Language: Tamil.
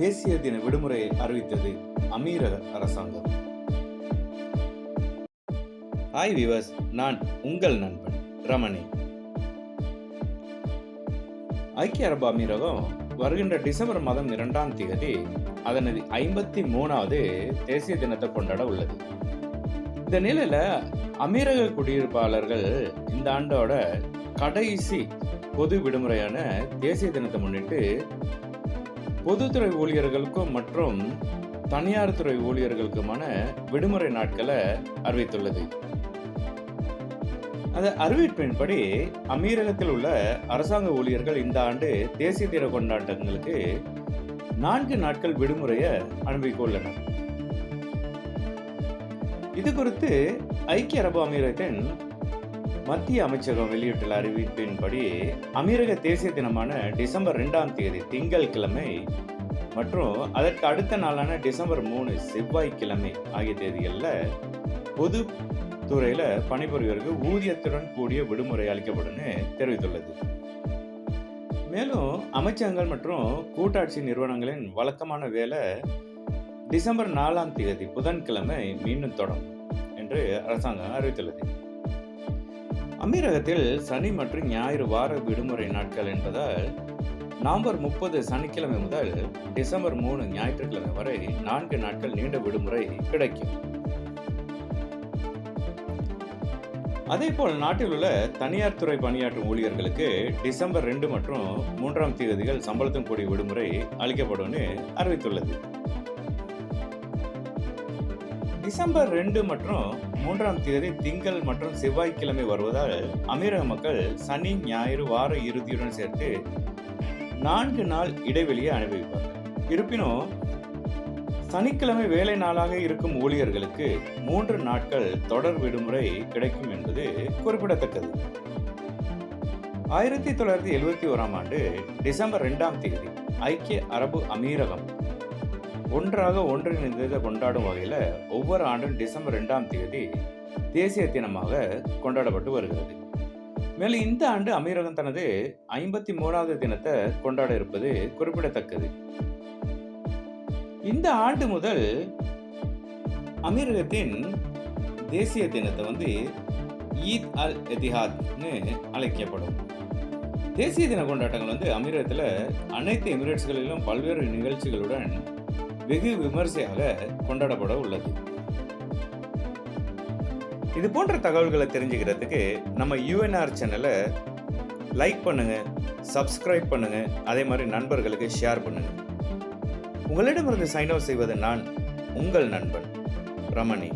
தேசிய தின விடுமுறையை அறிவித்தது அமீரக அரசாங்கம். ஹாய் விவர்ஸ் நான் உங்கள் நண்பன் ரமணி. ஐக்கிய அரபு அமீரகம் வருகின்ற டிசம்பர் மாதம் இரண்டாம் தேதி அதனது ஐம்பத்தி மூணாவது தேசிய தினத்தை கொண்டாட உள்ளது. இந்த நிலையில அமீரக குடியிருப்பாளர்கள் இந்த ஆண்டோட கடைசி பொது விடுமுறையான தேசிய தினத்தை முன்னிட்டு பொதுத்துறை ஊழியர்களுக்கும் மற்றும் தனியார் துறை ஊழியர்களுக்குமான விடுமுறை நாட்களை அறிவித்துள்ளது. அந்த அறிவிப்பின்படி அமீரகத்தில் உள்ள அரசாங்க ஊழியர்கள் இந்த ஆண்டு தேசிய தின கொண்டாட்டங்களுக்கு நான்கு நாட்கள் விடுமுறையை அனுபவிக்க உள்ளனர் இது குறித்து ஐக்கிய அரபு அமீரகத்தின் மத்திய அமைச்சகம் வெளியிட்டுள்ள அறிவிப்பின்படி அமீரக தேசிய தினமான டிசம்பர் ரெண்டாம் தேதி திங்கட்கிழமை மற்றும் அதற்கு அடுத்த நாளான டிசம்பர் மூணு செவ்வாய்க்கிழமை ஆகிய தேதிகளில் பொது துறையில் பணிபுரிவருக்கு ஊதியத்துடன் கூடிய விடுமுறை அளிக்கப்படும் தெரிவித்துள்ளது. மேலும் அமைச்சகங்கள் மற்றும் கூட்டாட்சி நிறுவனங்களின் வழக்கமான வேலை டிசம்பர் நாலாம் தேதி புதன்கிழமை மீண்டும் தொடங்கும் என்று அரசாங்கம் அறிவித்துள்ளது. அமீரகத்தில் சனி மற்றும் ஞாயிறு வார விடுமுறை நாட்கள் என்பதால் நவம்பர் முப்பது சனிக்கிழமை முதல் டிசம்பர் மூணு ஞாயிற்றுக்கிழமை வரை நான்கு நாட்கள் நீண்ட விடுமுறை கிடைக்கும். அதேபோல் நாட்டில் உள்ள தனியார் துறை பணியாற்றும் ஊழியர்களுக்கு டிசம்பர் ரெண்டு மற்றும் மூன்றாம் தேதிகள் சம்பளத்தும் கூடிய விடுமுறை அளிக்கப்படும்னு அறிவித்துள்ளது. டிசம்பர் ரெண்டு மற்றும் மூன்றாம் தேதி திங்கள் மற்றும் செவ்வாய்க்கிழமை வருவதால் அமீரக மக்கள் சனி ஞாயிறு வார இறுதியுடன் சேர்த்து நான்கு நாள் இடைவெளியை அனுபவிப்பார்கள் இருப்பினும் சனிக்கிழமை வேலை நாளாக இருக்கும் ஊழியர்களுக்கு மூன்று நாட்கள் தொடர் விடுமுறை கிடைக்கும் என்பது குறிப்பிடத்தக்கது. ஆயிரத்தி தொள்ளாயிரத்தி எழுபத்தி ஓராம் ஆண்டு டிசம்பர் ரெண்டாம் தேதி ஐக்கிய அரபு அமீரகம் ஒன்றாக ஒன்றிணைந்ததை கொண்டாடும் வகையில் ஒவ்வொரு ஆண்டும் டிசம்பர் ரெண்டாம் தேதி தேசிய தினமாக கொண்டாடப்பட்டு வருகிறது. மேலும் இந்த ஆண்டு அமீரகம் தனது ஐம்பத்தி மூணாவது தினத்தை கொண்டாட இருப்பது குறிப்பிடத்தக்கது. இந்த ஆண்டு முதல் அமீரகத்தின் தேசிய தினத்தை வந்து ஈத் அல் எதிஹாத்னு அழைக்கப்படும். தேசிய தின கொண்டாட்டங்கள் வந்து அமீரகத்தில் அனைத்து எமிரேட்ஸ்களிலும் பல்வேறு நிகழ்ச்சிகளுடன் வெகு விமர்சையாக கொண்டாடப்பட உள்ளது. இது போன்ற தகவல்களை தெரிஞ்சுக்கிறதுக்கு நம்ம யூஎன்ஆர் சேனலை லைக் பண்ணுங்க சப்ஸ்கிரைப் பண்ணுங்க அதே மாதிரி நண்பர்களுக்கு ஷேர் பண்ணுங்க. உங்களிடமிருந்து சைன் அவுட் செய்வது நான் உங்கள் நண்பன் ரமணி.